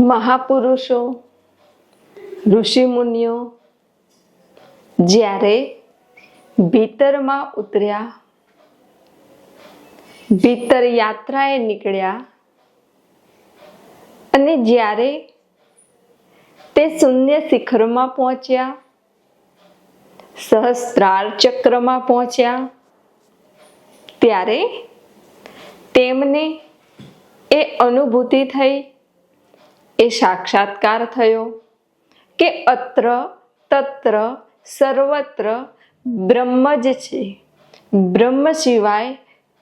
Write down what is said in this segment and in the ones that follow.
મહાપુરુષો, ઋષિમુનિઓ જ્યારે ભીતરમાં ઉતર્યા, ભીતર યાત્રાએ નીકળ્યા અને જ્યારે તે શૂન્ય શિખરમાં પહોંચ્યા સહસ્ત્રાર ચક્રમાં પહોંચ્યા, ત્યારે તેમને એ અનુભૂતિ થઈ એ સાક્ષાત્કાર થયો કે અત્ર તત્ર સર્વત્ર બ્રહ્મ જ છે. બ્રહ્મ સિવાય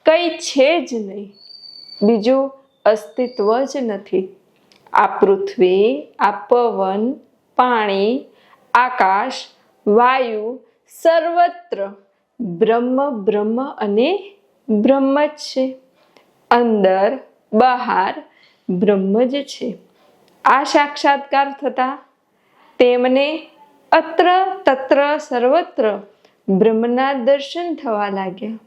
કંઈ છે જ નહીં. બીજું અસ્તિત્વ જ નથી. આ પૃથ્વી, આ પવન, પાણી, આકાશ, વાયુ સર્વત્ર બ્રહ્મ બ્રહ્મ અને બ્રહ્મ જ છે. અંદર, બહાર બ્રહ્મ જ છે. આ સાક્ષાત્કાર થતા તેમને અત્ર તત્ર સર્વત્ર બ્રહ્મના દર્શન થવા લાગ્યા.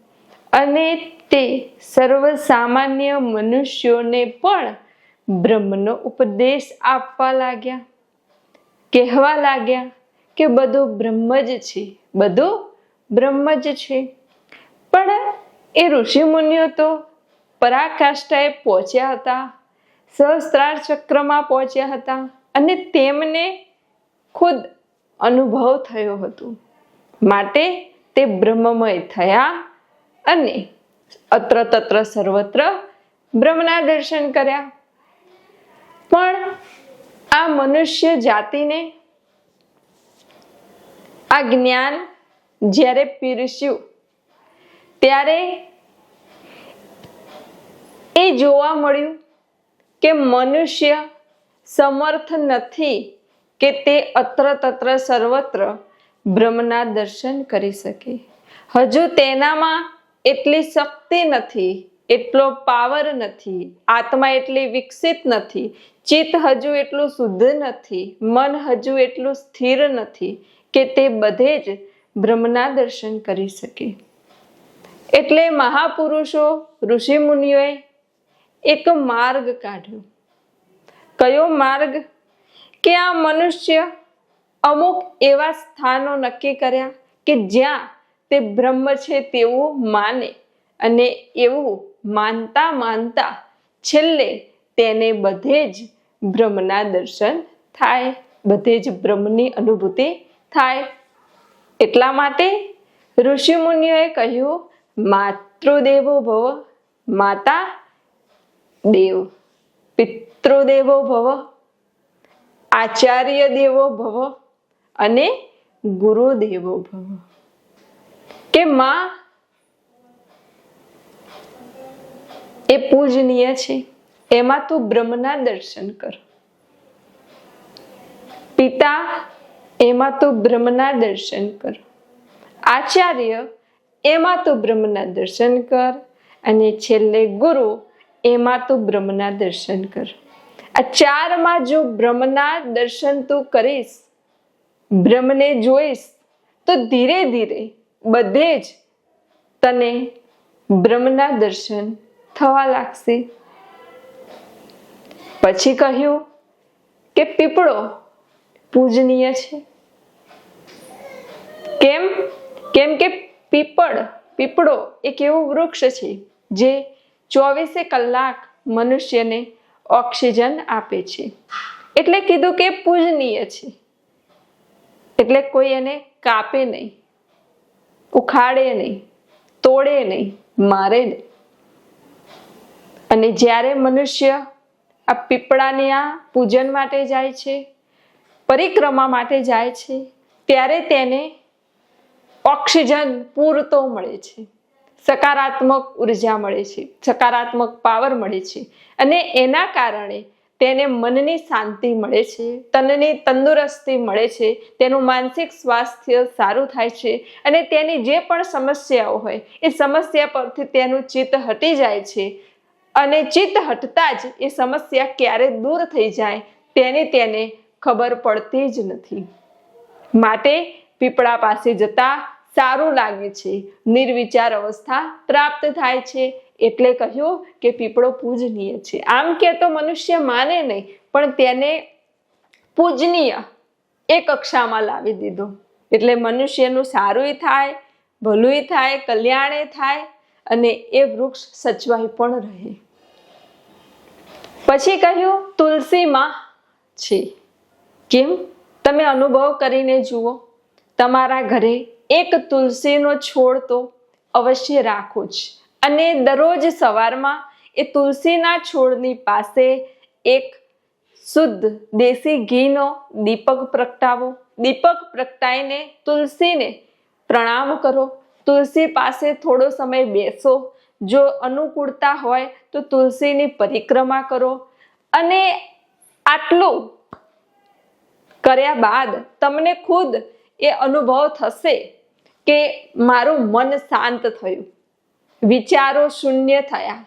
અને તે સર્વ સામાન્ય મનુષ્યોને પણ બ્રહ્મનો ઉપદેશ આપવા લાગ્યા. કહેવા લાગ્યા કે બધું બ્રહ્મ જ છે, બધું બ્રહ્મ જ છે. પણ એ ઋષિમુનિઓ તો પરાકાષ્ઠાએ પહોંચ્યા હતા. સહસ્ત્રાર ચક્રમાં પહોંચ્યા હતા અને તેમને ખુદ અનુભવ થયો હતો. માટે તે બ્રહ્મમય થયા અને અત્ર તત્ર સર્વત્ર બ્રહ્મના દર્શન કર્યા. પણ આ મનુષ્ય જાતિને આ જ્ઞાન જ્યારે પીરસ્યું, ત્યારે એ જોવા મળ્યું કે મનુષ્ય સમર્થ નથી કે તે અત્ર તત્ર સર્વત્ર બ્રહ્મના દર્શન કરી શકે. હજુ તેનામાં એટલી શક્તિ નથી, એટલો પાવર નથી, આત્મા એટલી વિકસિત નથી, ચિત્ત હજુ એટલું શુદ્ધ નથી, મન હજુ એટલું સ્થિર નથી કે તે બધે જ બ્રહ્મના દર્શન કરી શકે. એટલે મહાપુરુષો, ઋષિમુનિઓએ એક માર્ગ કાઢ્યો. કયો માર્ગ? કે આ મનુષ્ય અમુક એવા સ્થાનો નક્કી કર્યા કે જ્યાં તે બ્રહ્મ છે તેવું માને અને એવું માનતા માનતા છેલ્લે તેને બધે જ બ્રહ્મના દર્શન થાય, બધે જ બ્રહ્મની અનુભૂતિ થાય. એટલા માટે ઋષિમુનિઓએ કહ્યું, માતૃદેવો ભવ, માતા દેવ. પિતૃદેવો ભવ, આચાર્ય દેવો ભવ અને ગુરુદેવો ભવ. કે માં એ પૂજનીય છે. એમાં તું બ્રહ્મના દર્શન કર. પિતા, એમાં તું બ્રહ્મના દર્શન કર. આચાર્ય, એમાં તું બ્રહ્મના દર્શન કર. અને છેલ્લે ગુરુ એમાં તું બ્રહ્મના દર્શન કર. આ ચારમાં જો બ્રહ્મના દર્શન તું કરીશ, બ્રહ્મને જોઈશ, તો ધીરે ધીરે બધે જ તને બ્રહ્મના દર્શન થવા લાગશે. પછી કહ્યું કે પીપળો પૂજનીય છે. કેમ? કેમ કે પીપળ, પીપળો એક એવું વૃક્ષ છે જે ચોવીસે કલાક મનુષ્યને ઓક્સિજન આપે છે. એટલે કીધું કે પૂજનીય છે. એટલે કોઈ એને કાપે નહીં, ઉખાડે નહીં, તોડે નહીં, મારે નહીં. અને જ્યારે મનુષ્ય આ પીપળાની આ પૂજન માટે જાય છે, પરિક્રમા માટે જાય છે, ત્યારે તેને ઓક્સિજન પૂરતો મળે છે. સકારાત્મક ઊર્જા મળે છે, સકારાત્મક પાવર મળે છે. અને એના કારણે તેને મનની શાંતિ મળે છે, તનની તંદુરસ્તી મળે છે, તેનું માનસિક સ્વાસ્થ્ય સારું થાય છે અને તેની જે પણ સમસ્યાઓ હોય, એ સમસ્યા પરથી તેનું ચિત્ત હટી જાય છે. અને ચિત્ત હટતા જ એ સમસ્યા ક્યારે દૂર થઈ જાય, તેની તેને ખબર પડતી જ નથી. માટે પીપળા પાસે જતા સારું લાગે છે. નિર્વિચાર અવસ્થા પ્રાપ્ત થાય છે. એટલે કહ્યું કે પીપળો પૂજનીય છે. આમ કે તો મનુષ્ય માને નહીં, પણ તેને પૂજનીય એ કક્ષામાં લાવી દીધો. એટલે મનુષ્યનું સારુંય થાય ભલુંય થાય, કલ્યાણે થાય, અને એ વૃક્ષ સચવાઈ પણ રહે. પછી કહ્યું, તુલસીમાં છે. કેમ? તમે અનુભવ કરીને જુઓ. તમારા ઘરે એક તુલસીનો છોડ તો અવશ્ય રાખો જ. અને દરરોજ સવારમાં એ તુલસીના છોડની પાસે એક શુદ્ધ દેશી ઘીનો દીપક પ્રગટાવો. દીપક પ્રગટાઈને તુલસીને પ્રણામ કરો. તુલસી પાસે થોડો સમય બેસો. જો અનુકૂળતા હોય તો તુલસીની પરિક્રમા કરો. અને આટલું કર્યા બાદ તમને ખુદ એ અનુભવ થશે. કે મારું મન શાંત થયું. વિચારો શૂન્ય થયા.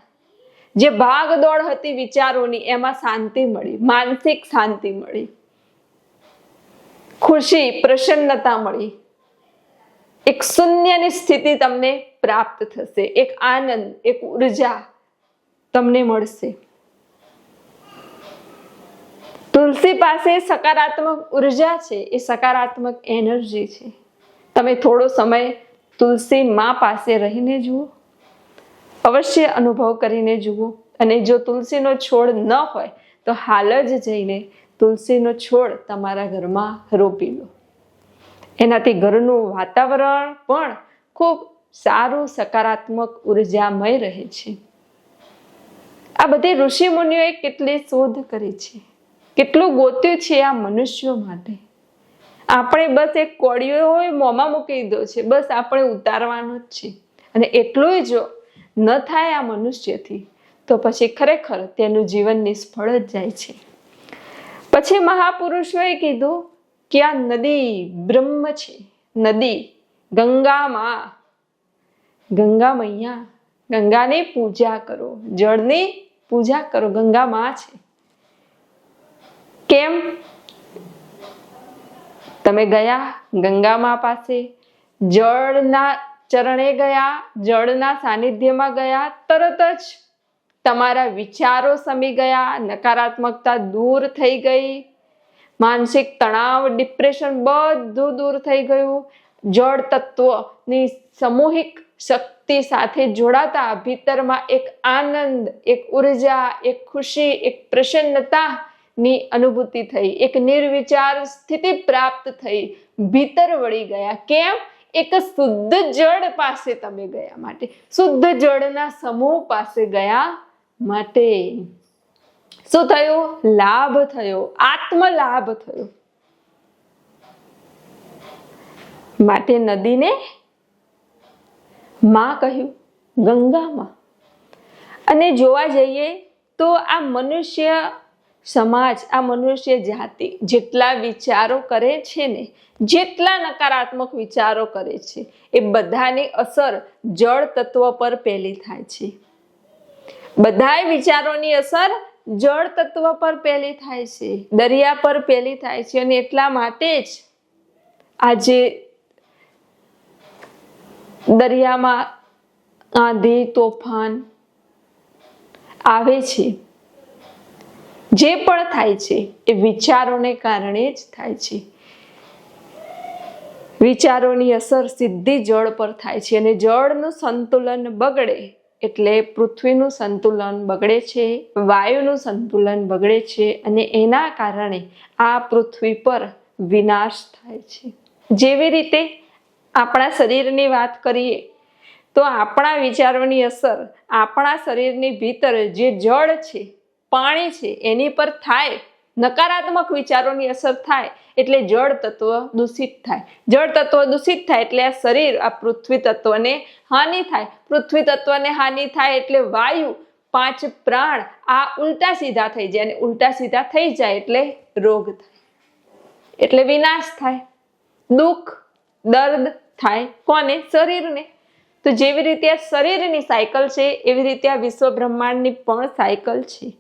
જે ભાગદોડ હતી વિચારોની, એમાં શાંતિ મળી, માનસિક શાંતિ મળી. ખુશી, પ્રસન્નતા મળી. એક શૂન્યની સ્થિતિ તમને પ્રાપ્ત થશે. એક આનંદ, એક ઊર્જા તમને મળશે. તુલસી પાસે સકારાત્મક ઊર્જા છે, એ સકારાત્મક એનર્જી છે. તમે થોડો સમય તુલસી માં પાસે રહીને જુઓ. અવશ્ય અનુભવ કરીને જુઓ. અને જો તુલસીનો છોડ ન હોય, તો હાલ જ જઈને તુલસીનો છોડ તમારા ઘરમાં રોપી લો. એનાથી ઘરનું વાતાવરણ પણ ખૂબ સારું સકારાત્મક ઉર્જામય રહે છે. આ બધી ઋષિ મુનિઓએ કેટલી શોધ કરી છે. કેટલું ગોત્યું છે આ મનુષ્યો માટે. આપણે બસ એક કોળિયો હોય મોંમાં મૂકી દીધો છે. બસ આપણે ઉતારવાનો જ છે. અને એટલું જો ન થાય આ મનુષ્યથી, તો પછી ખરેખર તેનું જીવન નિષ્ફળ જ જાય છે. પછી મહાપુરુષોએ કીધું કે આ નદી બ્રહ્મ છે. નદી ગંગામાં, ગંગા મૈયા, ગંગાની પૂજા કરો. જળની પૂજા કરો. ગંગા માં છે. કેમ? તમે ગયા ગંગામાં પાસે? જળના ચરણે ગયા, જળના સાનિધ્યમાં ગયા, તરત જ તમારા વિચારો સમી ગયા, નકારાત્મકતા દૂર થઈ ગઈ, માનસિક તણાવ, ડિપ્રેશન બધું દૂર થઈ ગયું. જળ તત્વની સામૂહિક શક્તિ સાથે જોડાતા ભીતરમાં એક આનંદ, એક ઊર્જા, એક ખુશી, એક પ્રસન્નતા ની અનુભૂતિ થઈ. એક નિર્વિચાર સ્થિતિ પ્રાપ્ત થઈ. ભીતર વળી ગયા. કેમ? એક શુદ્ધ જળ પાસે તમે ગયા માટે. શુદ્ધ જળના સમૂહ પાસે ગયા માટે. શું થયો? લાભ થયો. આત્મ લાભ થયો. માટે નદીને માં કહ્યું, ગંગામાં. અને જોવા જઈએ તો આ મનુષ્ય સમાજ આ મનુષ્ય જાતિ જેટલા વિચારો કરે છે ને, જેટલા નકારાત્મક વિચારો કરે છે, એ બધાની અસર જળ તત્વ પર પહેલી થાય છે. બધાય વિચારોની અસર જળ તત્વ પર પહેલી થાય છે, દરિયા પર પહેલી થાય છે અને એટલા માટે જ આજે દરિયામાં આંધી, તોફાન આવે છે. જે પણ થાય છે, એ વિચારોને કારણે જ થાય છે. વિચારોની અસર સીધી જળ પર થાય છે અને જળનું સંતુલન બગડે એટલે પૃથ્વીનું સંતુલન બગડે છે, વાયુનું સંતુલન બગડે છે અને એના કારણે આ પૃથ્વી પર વિનાશ થાય છે. જેવી રીતે આપણા શરીરની વાત કરીએ, તો આપણા વિચારોની અસર આપણા શરીરની ભીતર જે જળ છે પાણી છે, એની પર થાય, નકારાત્મક વિચારોની અસર થાય, એટલે જળ તત્વ દૂષિત થાય. જળ તત્વ દૂષિત થાય એટલે આ શરીર, આ પૃથ્વી તત્વને હાનિ થાય. પૃથ્વી તત્વને હાનિ થાય એટલે વાયુ, પાંચ પ્રાણ, આ ઉલટા સીધા થઈ જાય અને ઉલટા સીધા થઈ જાય એટલે રોગ થાય. એટલે વિનાશ થાય. દુઃખ, દર્દ થાય કોને? શરીરને. તો જેવી રીતે આ શરીરની સાયકલ છે, એવી રીતે આ વિશ્વ બ્રહ્માંડની પણ સાયકલ છે.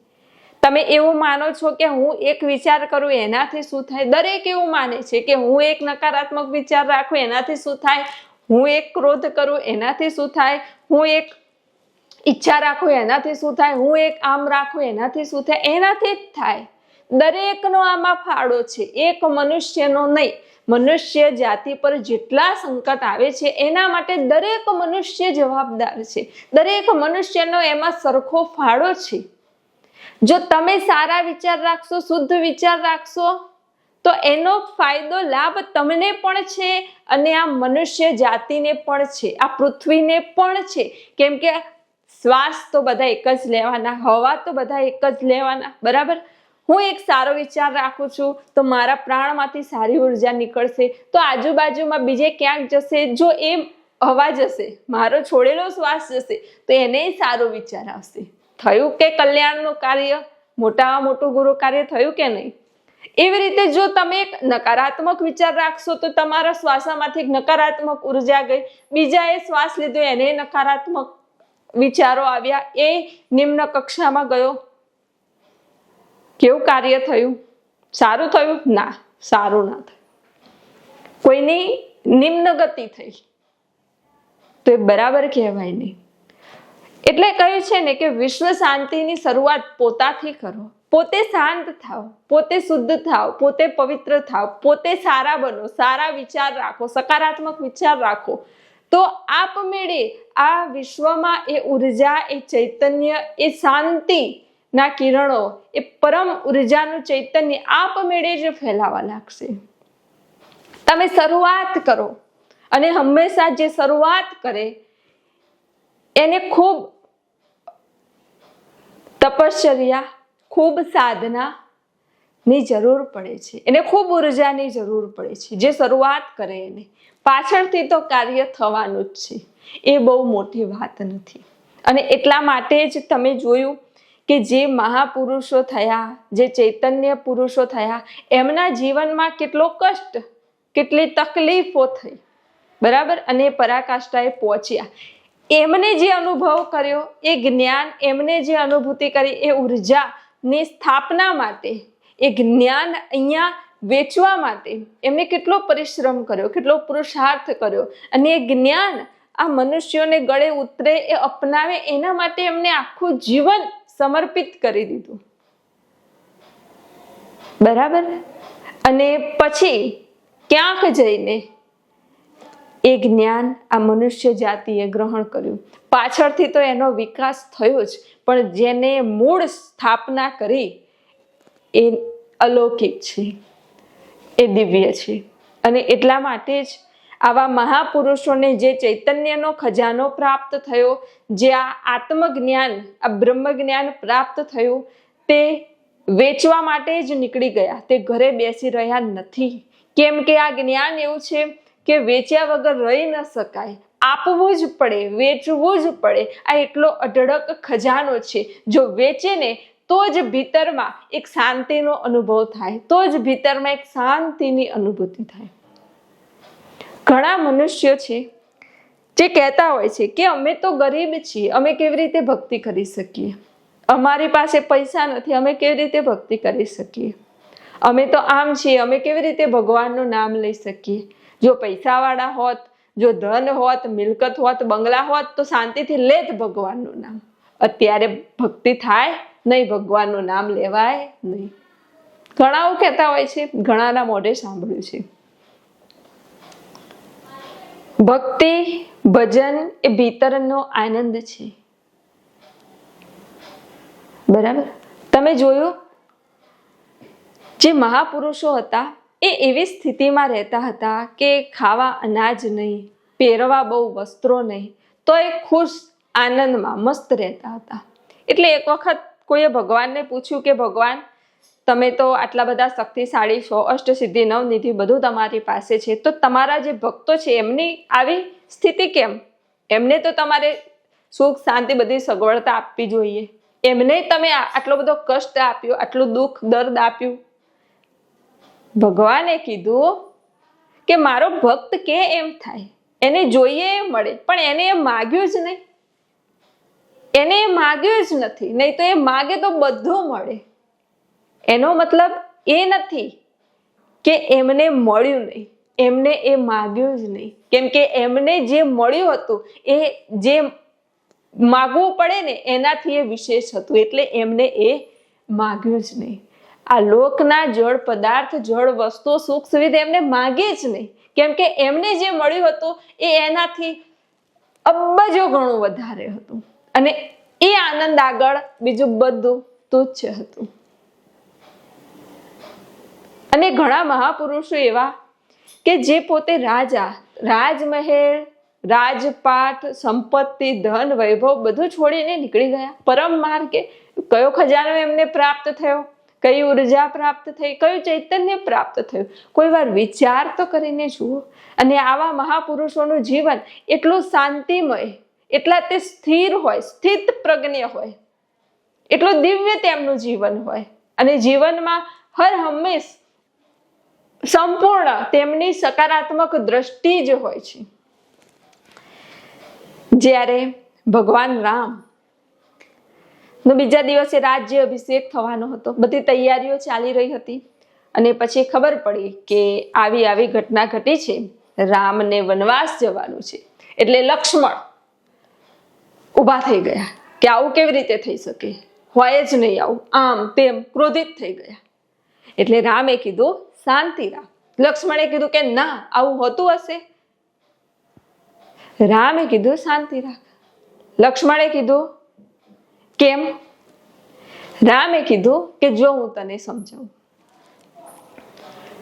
તમે એવું માનો છો કે હું એક વિચાર કરું, એનાથી શું થાય? દરેક એવું માને છે કે હું એક નકારાત્મક વિચાર રાખું, એનાથી શું થાય? હું એક ક્રોધ કરું, એનાથી શું થાય? હું એક ઈચ્છા રાખું, એનાથી શું થાય? હું એક આમ રાખું, એનાથી શું થાય? એનાથી જ થાય. દરેકનો આમાં ફાળો છે. એક મનુષ્યનો નહીં. મનુષ્ય જાતિ પર જેટલા સંકટ આવે છે, એના માટે દરેક મનુષ્ય જવાબદાર છે. દરેક મનુષ્યનો એમાં સરખો ફાળો છે. જો તમે સારા વિચાર રાખશો, શુદ્ધ વિચાર રાખશો, તો એનો ફાયદો, લાભ તમને પણ છે અને આ મનુષ્ય જાતિને પણ છે, આ પૃથ્વીને પણ છે. કેમ કે શ્વાસ તો બધા એક જ લેવાના, હવા તો બધા એક જ લેવાના, બરાબર? હું એક સારો વિચાર રાખું છું, તો મારા પ્રાણમાંથી સારી ઊર્જા નીકળશે, તો આજુબાજુમાં બીજે ક્યાંક જશે? જો એ હવા જશે, મારો છોડેલો શ્વાસ જશે, તો એને સારો વિચાર આવશે. થયું કે કલ્યાણનું કાર્ય? મોટામાં મોટું ગુરુ કાર્ય થયું કે નહીં? એવી રીતે જો તમે એક નકારાત્મક વિચાર રાખશો તો તમારા શ્વાસામાંથી એક નકારાત્મક ઊર્જા ગઈ. બીજાએ શ્વાસ લીધો, એને નકારાત્મક વિચારો આવ્યા. એ નિમ્ન કક્ષામાં ગયો. કેવું કાર્ય થયું? સારું થયું? ના, સારું ના થયું. કોઈની નિમ્ન ગતિ થઈ. તો એ બરાબર કહેવાય નહીં. એટલે કહ્યું છે ને કે વિશ્વ શાંતિની શરૂઆત પોતાથી કરો. પોતે શાંત થાવ પોતે શુદ્ધ થાવ પોતે પવિત્ર થાવ પોતે સારા બનો, સારા વિચાર રાખો, સકારાત્મક વિચાર રાખો. તો આપમેળે આ વિશ્વમાં એ ઊર્જા, એ ચૈતન્ય, એ શાંતિ ના કિરણો, એ પરમ ઉર્જાનું ચૈતન્ય આપમેળે જ ફેલાવા લાગશે. તમે શરૂઆત કરો. અને હંમેશા જે શરૂઆત કરે, એને ખૂબ તપશ્ચર્યા, ખૂબ સાધના ની જરૂર પડે છે. એને ખૂબ ઉર્જાની જરૂર પડે છે. જે શરૂઆત કરે એને. પાછળથી તો કાર્ય થવાનું જ છે. એ બહુ મોટી વાત નથી. અને એટલા માટે જ તમે જોયું કે જે મહાપુરુષો થયા, જે ચૈતન્ય પુરુષો થયા, એમના જીવનમાં કેટલો કષ્ટ, કેટલી તકલીફો થઈ. બરાબર? અને પરાકાષ્ઠાએ પહોંચ્યા. એમને જે અનુભવ કર્યો, એ જ્ઞાન એમને જે અનુભૂતિ કરી, એ ઉર્જાની સ્થાપના માટે, એ જ્ઞાન અહીંયા વેચવા માટે એમને કેટલો પરિશ્રમ કર્યો, કેટલો પુરુષાર્થ કર્યો. અને એ જ્ઞાન આ મનુષ્યોને ગળે ઉતરે, એ અપનાવે, એના માટે એમને આખું જીવન સમર્પિત કરી દીધું. બરાબર? અને પછી ક્યાંક જઈને એ જ્ઞાન આ મનુષ્ય જાતિએ ગ્રહણ કર્યું. પાછળથી તો એનો વિકાસ થયો જ, પણ જેને મૂળ સ્થાપના કરી એ અલૌકિક છે, એ દિવ્ય છે. અને એટલા માટે જ આવા મહાપુરુષોને જે ચૈતન્યનો ખજાનો પ્રાપ્ત થયો, જે આ આત્મજ્ઞાન, આ બ્રહ્મ જ્ઞાન પ્રાપ્ત થયું, તે વેચવા માટે જ નીકળી ગયા. તે ઘરે બેસી રહ્યા નથી. કેમ કે આ જ્ઞાન એવું છે કે વેચ્યા વગર રહી ન શકાય. આપવું જ પડે, વેચવું જ પડે. આ એટલો અઢળક ખજાનો છે. જો વેચે ને, તો જ ભીતરમાં એક શાંતિનો અનુભવ થાય. તો જ ભીતરમાં એક શાંતિની અનુભૂતિ થાય. ઘણા મનુષ્યો છે જે કહેતા હોય છે કે અમે તો ગરીબ છીએ, અમે કેવી રીતે ભક્તિ કરી શકીએ? અમારી પાસે પૈસા નથી, અમે કેવી રીતે ભક્તિ કરી શકીએ? અમે તો આમ છીએ, અમે કેવી રીતે ભગવાનનું નામ લઈ શકીએ? જો પૈસાવાળા હોત, જો ધન હોત, મિલકત હોત, બંગલા હોત, તો શાંતિથી લે જ ભગવાનનું નામ. અત્યારે ભક્તિ થાય, નહીં ભગવાનનું નામ લેવાય નહીં. ઘણાઓ કહેતા હોય છે, ઘણાના મોઢે સાંભળ્યું છે. ભક્તિ, ભજન એ ભીતરનો આનંદ છે. બરાબર? તમે જોયું? જે મહાપુરુષો હતા એ એવી સ્થિતિમાં રહેતા હતા કે ખાવા અનાજ નહીં, પહેરવા બહુ વસ્ત્રો નહીં તો એ ખુશ આનંદમાં મસ્ત રહેતા હતા. એટલે એક વખત કોઈએ ભગવાનને પૂછ્યું કે, ભગવાન, તમે તો આટલા બધા શક્તિશાળી છો અષ્ટસિદ્ધિ નવનિધિ બધું તમારી પાસે છે, તો તમારા જે ભક્તો છે, એમની આવી સ્થિતિ કેમ? એમને તો તમારે સુખ, શાંતિ બધી સગવડતા આપવી જોઈએ. એમને તમે આટલો બધો કષ્ટ આપ્યો, આટલું દુઃખ, દર્દ આપ્યું ભગવાને કીધું કે મારો ભક્ત કે એમ થાય? એને જોઈએ એ મળે, પણ એને એ માગ્યું જ નહીં. એને એ માગ્યું જ નથી, નહીં તો એ માગે તો બધું મળે. એનો મતલબ એ નથી કે એમને મળ્યું નહીં, એમને એ માગ્યું જ નહીં. કેમ કે એમને જે મળ્યું હતું, એ જે માગવું પડે ને, એનાથી એ વિશેષ હતું, એટલે એમને એ માગ્યું જ નહીં. આ લોકના જળ પદાર્થ, જળ વસ્તુઓ સુખ સુવિધા એમને માગે જ નહીં. કેમ કે એમને જે મળ્યું હતું એ એનાથી અબજો ઘણું વધારે હતું. અને એ આનંદ આગળ બીજું બધું તુચ્છ હતું. અને ઘણા મહાપુરુષો એવા કે જે પોતે રાજા, રાજમહેલ, રાજપાટ, સંપત્તિ, ધન, વૈભવ બધું છોડીને નીકળી ગયા. પરમ માર્ગે કયો ખજાનો એમને પ્રાપ્ત થયો? કઈ ઊર્જા પ્રાપ્ત થઈ, કયું ચૈતન્ય પ્રાપ્ત થયું? કોઈ વાર વિચાર તો કરીને જુઓ. અને આવા મહાપુરુષોનું જીવન એટલું શાંતિમય, એટલા તે સ્થિર હોય, સ્થિત પ્રજ્ઞ હોય. એટલું દિવ્ય તેમનું જીવન હોય. અને જીવનમાં હર હંમેશ સંપૂર્ણ તેમની સકારાત્મક દ્રષ્ટિ જ હોય છે. જ્યારે ભગવાન રામ નો બીજા દિવસે રાજ્ય અભિષેક થવાનો હતો. બધી તૈયારીઓ ચાલી રહી હતી. અને પછી ખબર પડી કે આવી આવી ઘટના ઘટી છે. રામને વનવાસ જવાનું છે. એટલે લક્ષ્મણ ઊભા થઈ ગયા કે આવું કેવી રીતે થઈ શકે? હોય જ નહીં આવું. આમ તેમ ક્રોધિત થઈ ગયા. એટલે રામે કીધું, શાંતિ રાખ. લક્ષ્મણે કીધું કે, ના, આવું હોતું હશે. રામે કીધું, શાંતિ રાખ. લક્ષ્મણે કીધું કેમ? રામે કીધું કે જો હું તને સમજાવું.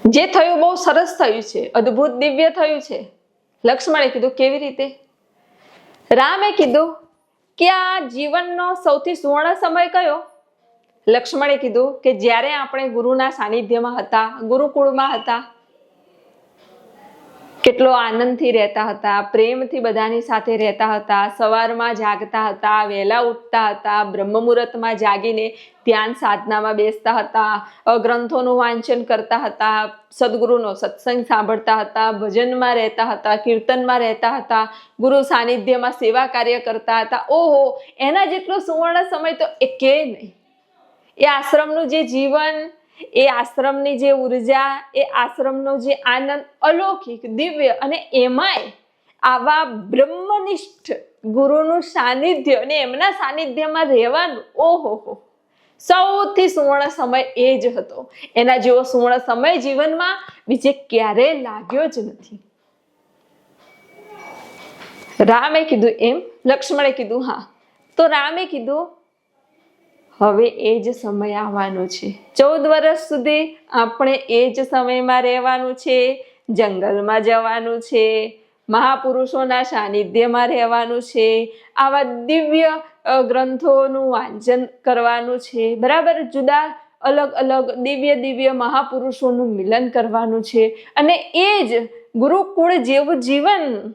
જે થયું બહુ સરસ થયું છે, અદ્ભુત દિવ્ય થયું છે. લક્ષ્મણે કીધું, કેવી રીતે? રામે કીધું, કે આ જીવનનો સૌથી સુવર્ણ સમય કયો? લક્ષ્મણે કીધું, કે જ્યારે આપણે ગુરુના સાનિધ્યમાં હતા, ગુરુકુળમાં હતા કેટલો આનંદથી રહેતા હતા, પ્રેમથી બધાની સાથે રહેતા હતા, સવારમાં જાગતા હતા, વહેલા ઉઠતા હતા બ્રહ્મ મુહૂર્તમાં જાગીને ધ્યાન સાધનામાં બેસતા હતા ગ્રંથોનું વાંચન કરતા હતા, સદગુરુનો સત્સંગ સાંભળતા હતા, ભજનમાં રહેતા હતા, કીર્તનમાં રહેતા હતા, ગુરુ સાનિધ્યમાં સેવા કાર્ય કરતા હતા. ઓહો, એના જેટલો સુવર્ણ સમય તો એકે નહીં. એ આશ્રમનું જે જીવન એ આશ્રમની જે ઊર્જા, એ આશ્રમનો જે આનંદ, અલૌકિક, દિવ્ય અને એમાંય આવા બ્રહ્મનિષ્ઠ ગુરુનું સાનિધ્ય અને એમના સાનિધ્યમાં રહેવાનું, ઓહો હો. સૌથી સુવર્ણ સમય એ જ હતો. એના જેવો સુવર્ણ સમય જીવનમાં બીજે ક્યારેય લાગ્યો જ નથી. રામે કીધું એમ, લક્ષ્મણે કીધું, હા. તો રામે કીધું હવે એ જ સમય આવવાનો છે. ચૌદ વર્ષ સુધી આપણે એ જ સમયમાં રહેવાનું છે. જંગલમાં જવાનું છે. મહાપુરુષોના સાનિધ્યમાં રહેવાનું છે. આવા દિવ્ય ગ્રંથોનું વાંચન કરવાનું છે. બરાબર? જુદા અલગ અલગ, દિવ્ય દિવ્ય મહાપુરુષોનું મિલન કરવાનું છે. અને એ જ ગુરુકુળ જેવું જીવન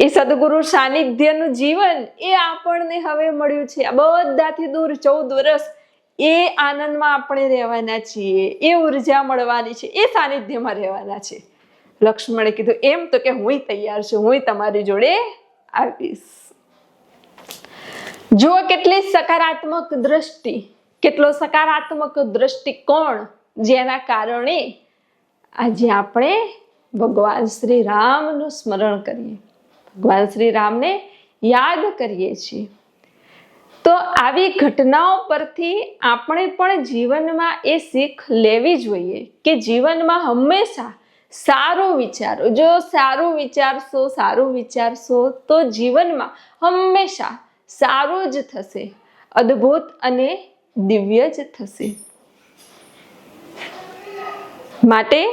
એ સદગુરુ સાનિધ્યનું જીવન એ આપણને હવે મળ્યું છે. આ બધાથી દૂર ચૌદ વર્ષ એ આનંદમાં આપણે રહેવાના છીએ. એ ઊર્જા મળવાની છે. એ સાનિધ્યમાં રહેવાના છે. લક્ષ્મણે કીધું, એમ તો કે હું તૈયાર છું. હું તમારી જોડે આવીશ. જુઓ કેટલી સકારાત્મક દ્રષ્ટિ, કેટલો સકારાત્મક દ્રષ્ટિકોણ જેના કારણે આજે આપણે ભગવાન શ્રી રામનું સ્મરણ કરીએ. ભગવાન શ્રી રામને યાદ કરીએ છીએ. તો આવી ઘટનાઓ પરથી આપણે પણ જીવનમાં એ શીખ લેવી જોઈએ કે જીવનમાં હંમેશા સારું વિચારો, જો સારું વિચારશો સારું વિચારશો, તો જીવનમાં હંમેશા સારું જ થશે, અદ્ભુત અને દિવ્ય જ થશે. માટે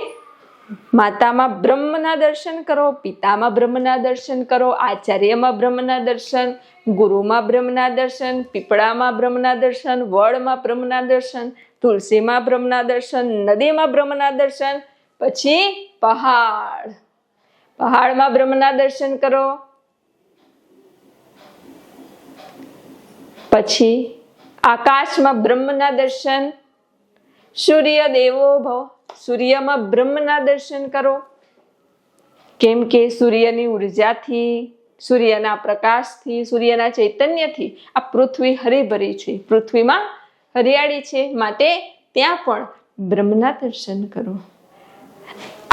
માતામાં બ્રહ્મના દર્શન કરો, પિતામાં બ્રહ્મના દર્શન કરો, આચાર્યમાં બ્રહ્મના દર્શન, ગુરુમાં બ્રહ્મના દર્શન, પીપળામાં બ્રહ્મના દર્શન, વડમાં બ્રહ્મના દર્શન, તુલસીમાં બ્રહ્મના દર્શન, નદીમાં બ્રહ્મના દર્શન, પછી પહાડ. પહાડમાં બ્રહ્મના દર્શન કરો, પછી આકાશમાં બ્રહ્મના દર્શન સૂર્ય દેવો ભવ સૂર્યમાં બ્રહ્મના દર્શન કરો. કેમ કે સૂર્યની ઉર્જાથી, સૂર્યના પ્રકાશથી, સૂર્યના ચૈતન્યથી આ પૃથ્વી હરીભરી છે. પૃથ્વીમાં હરિયાળી છે. માટે ત્યાં પણ બ્રહ્મના દર્શન કરો.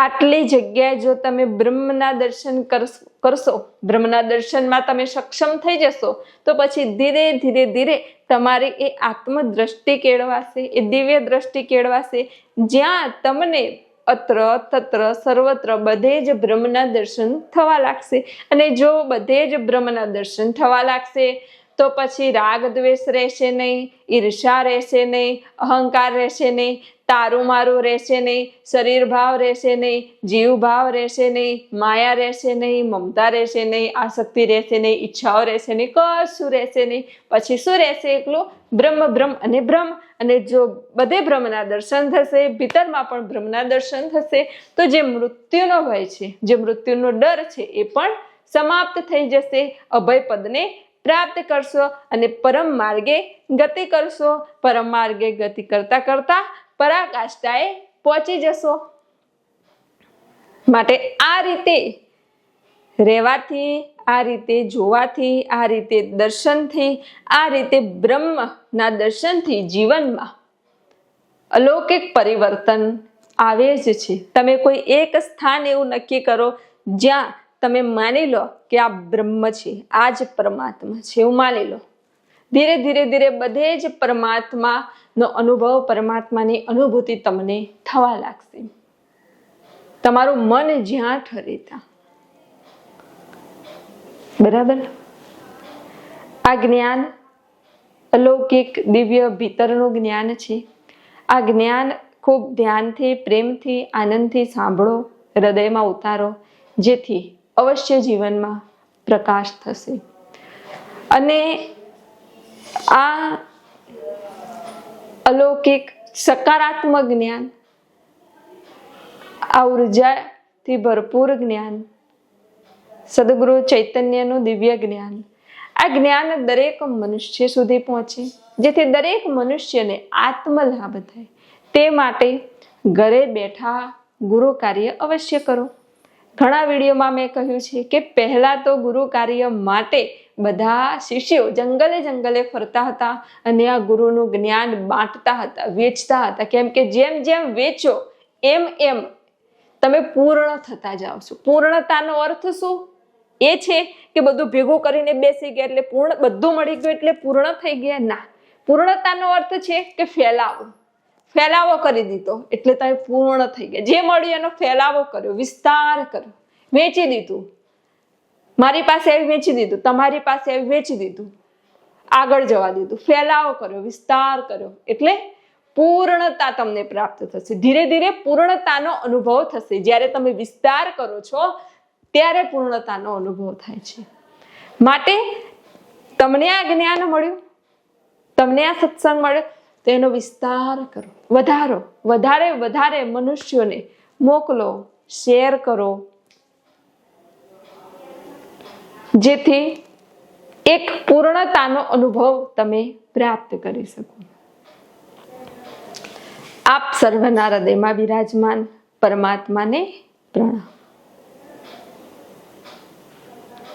આટલી જગ્યાએ જો તમે બ્રહ્મના દર્શન કરશ- બ્રહ્મના દર્શનમાં તમે સક્ષમ થઈ જશો, તો પછી ધીરે ધીરે ધીરે તમારી એ આત્મદ્રષ્ટિ કેળવાશે, એ દિવ્ય દ્રષ્ટિ કેળવાશે. જ્યાં તમને અત્ર, તત્ર, સર્વત્ર બધે જ બ્રહ્મના દર્શન થવા લાગશે. અને જો બધે જ બ્રહ્મના દર્શન થવા લાગશે, તો પછી રાગ દ્વેષ રહેશે નહીં, ઈર્ષા રહેશે નહીં, અહંકાર રહેશે નહીં. તારું મારું રહેશે નહીં, શરીર ભાવ રહેશે નહીં, જીવ ભાવ રહેશે નહીં, માયા રહેશે નહીં, મમતા રહેશે નહીં, આસક્તિ રહેશે નહીં, ઈચ્છાઓ રહેશે નહીં, કશું રહેશે નહીં. પછી શું રહેશે એકલું? બ્રહ્મ બ્રહ્મ અને બ્રહ્મ. અને જો બધે બ્રહ્મના દર્શન થશે, ભીતરમાં પણ બ્રહ્મના દર્શન થશે, તો જે મૃત્યુનો ભય છે, જે મૃત્યુનો ડર છે, એ પણ સમાપ્ત થઈ જશે. અભય પદને પ્રાપ્ત કરશો અને પરમ માર્ગે ગતિ કરશો. પરમ માર્ગે ગતિ કરતા કરતા પરાકાષ્ઠાએ પહોંચી જશો. માટે આ રીતે રહેવાથી, આ રીતે જોવાથી, આ રીતે દર્શનથી, આ રીતે બ્રહ્મના દર્શનથી જીવનમાં અલૌકિક પરિવર્તન આવે જ છે. તમે કોઈ એક સ્થાન એવું નક્કી કરો જ્યાં તમે માની લો કે આ બ્રહ્મ છે, આ જ પરમાત્મા છે, એવું માની લો. ધીરે ધીરે ધીરે બધે જ પરમાત્માનો અનુભવ, પરમાત્માની અનુભૂતિ તમને થવા લાગશે. તમારું મન જ્યાં ઠરે ત્યાં. બરાબર? આ જ્ઞાન અલૌકિક દિવ્ય ભીતરનું જ્ઞાન છે. આ જ્ઞાન ખૂબ ધ્યાનથી, પ્રેમથી, આનંદથી સાંભળો, હૃદયમાં ઉતારો, જેથી અવશ્ય જીવનમાં પ્રકાશ થશે. અને આ અલૌકિક સકારાત્મક જ્ઞાન, આ ઉર્જાથી ભરપૂર જ્ઞાન, સદગુરુ ચૈતન્યનું દિવ્ય જ્ઞાન. આ જ્ઞાન દરેક મનુષ્ય સુધી પહોંચે, જેથી દરેક મનુષ્યને આત્મલાભ થાય. તે માટે ઘરે બેઠા ગુરુ કાર્ય અવશ્ય કરો. ઘણા વિડીયોમાં મેં કહ્યું છે કે પહેલાં તો ગુરુ કાર્ય માટે બધા શિષ્યો જંગલે જંગલે ફરતા હતા અને આ ગુરુનું જ્ઞાન બાંટતા હતા, વેચતા હતા. કેમ કે જેમ જેમ વેચો, એમ એમ તમે પૂર્ણ થતા જાઓ છો. પૂર્ણતાનો અર્થ શું? એ છે કે બધું ભેગું કરીને બેસી ગયા એટલે પૂર્ણ, બધું મળી ગયું એટલે પૂર્ણ થઈ ગયા? ના. પૂર્ણતાનો અર્થ છે કે ફેલાવો. ફેલાવો કરી દીધો એટલે તમે પૂર્ણ થઈ ગયા. જે મળ્યું એનો ફેલાવો કર્યો, વિસ્તાર કર્યો, વેચી દીધું. મારી પાસે આવી વેચી દીધું, તમારી પાસે આવી વેચી દીધું. આગળ જવા દીધું, ફેલાવો કર્યો, વિસ્તાર કર્યો, એટલે પૂર્ણતા તમને પ્રાપ્ત થશે. ધીરે ધીરે પૂર્ણતાનો અનુભવ થશે. જ્યારે તમે વિસ્તાર કરો છો, ત્યારે પૂર્ણતાનો અનુભવ થાય છે. માટે તમને આ જ્ઞાન મળ્યું, તમને આ સત્સંગ મળ્યો, તો એનો વિસ્તાર કરો. વધારો, વધારે વધારે મનુષ્યોને મોકલો, શેર કરો. જેથી એક પૂર્ણતાનો અનુભવ તમે પ્રાપ્ત કરી શકો. આપ સર્વના હૃદયમાં બિરાજમાન પરમાત્માને પ્રણામ.